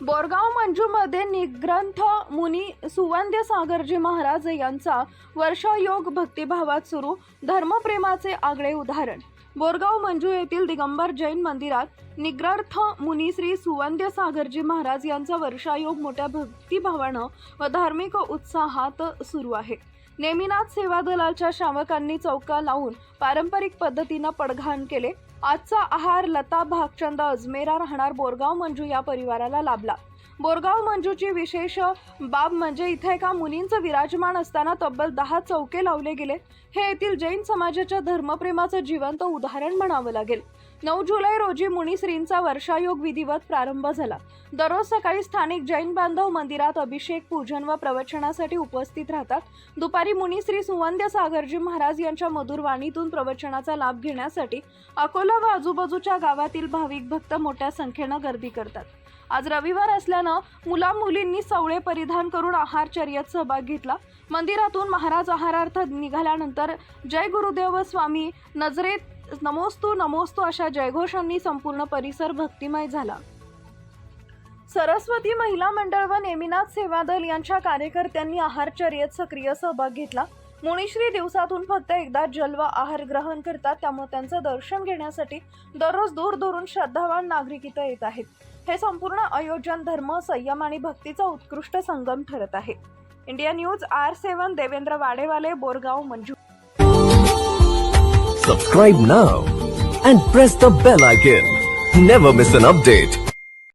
बोरगाव मंजूमध्ये निग्रंथ मुनी सुवंद्य सागरजी महाराज यांचा वर्षयोग भक्तिभावात सुरू धर्मप्रेमाचे आगळे उदाहरण. बोरगाव मंजू येथील दिगंबर जैन मंदिरात निग्रार्थ मुनी श्री सुवंद्य सागरजी महाराज यांचा वर्षायोग मोठ्या भक्तिभावानं व धार्मिक उत्साहात सुरू आहे. नेमिनाथ सेवा दलाच्या श्रावकांनी चौका लावून पारंपरिक पद्धतीनं पडघाण केले. आजचा आहार लता भागचंद अजमेरा राहणार बोरगाव मंजू या परिवाराला लाभला. बोरगाव मंजूची विशेष बाब म्हणजे इथे एका मुलींचं विराजमान असताना तब्बल दहा चौके लावले गेले. हे येथील जैन समाजाच्या धर्मप्रेमाचं जिवंत उदाहरण म्हणावं लागेल. नऊ जुलै रोजी मुनीश्रींचा वर्षायोग विधिवत प्रारंभ झाला. दररोज सकाळी स्थानिक जैन बांधव मंदिरात अभिषेक पूजन व प्रवचनासाठी उपस्थित राहतात. दुपारी मुनीश्री सुवंद्य सागरजी महाराज यांच्या मधुर वाणीतून प्रवचनाचा लाभ घेण्यासाठी अकोला व आजूबाजूच्या गावातील भाविक भक्त मोठ्या संख्येनं गर्दी करतात. आज रविवार असल्यानं मुला मुलींनी सवळे परिधान करून आहारचर्येत सहभाग घेतला. मंदिरातून महाराज आहारार्थ निघाल्यानंतर जय गुरुदेव स्वामी नजरेत नमोस्तू नमोस्तू अशा जयघोषांनी संपूर्ण परिसर भक्तिमय झाला. सरस्वती महिला मंडळ व नेमिनाथ सेवा दल यांच्या कार्यकर्त्यांनी आहारचर्येत सक्रिय सहभाग घेतला. मुनिश्री दिवसातून फक्त एकदा जल व आहार ग्रहण करतात त्यामुळे त्यांचं दर्शन घेण्यासाठी दररोज दूर दूरून श्रद्धावान नागरिक इथं येत आहेत. हे संपूर्ण आयोजन धर्म संयम आणि भक्तीचा उत्कृष्ट संगम ठरत आहे. India news R seven Devendra Wadewale Borgaon Manju. Subscribe now and press the bell icon never miss an update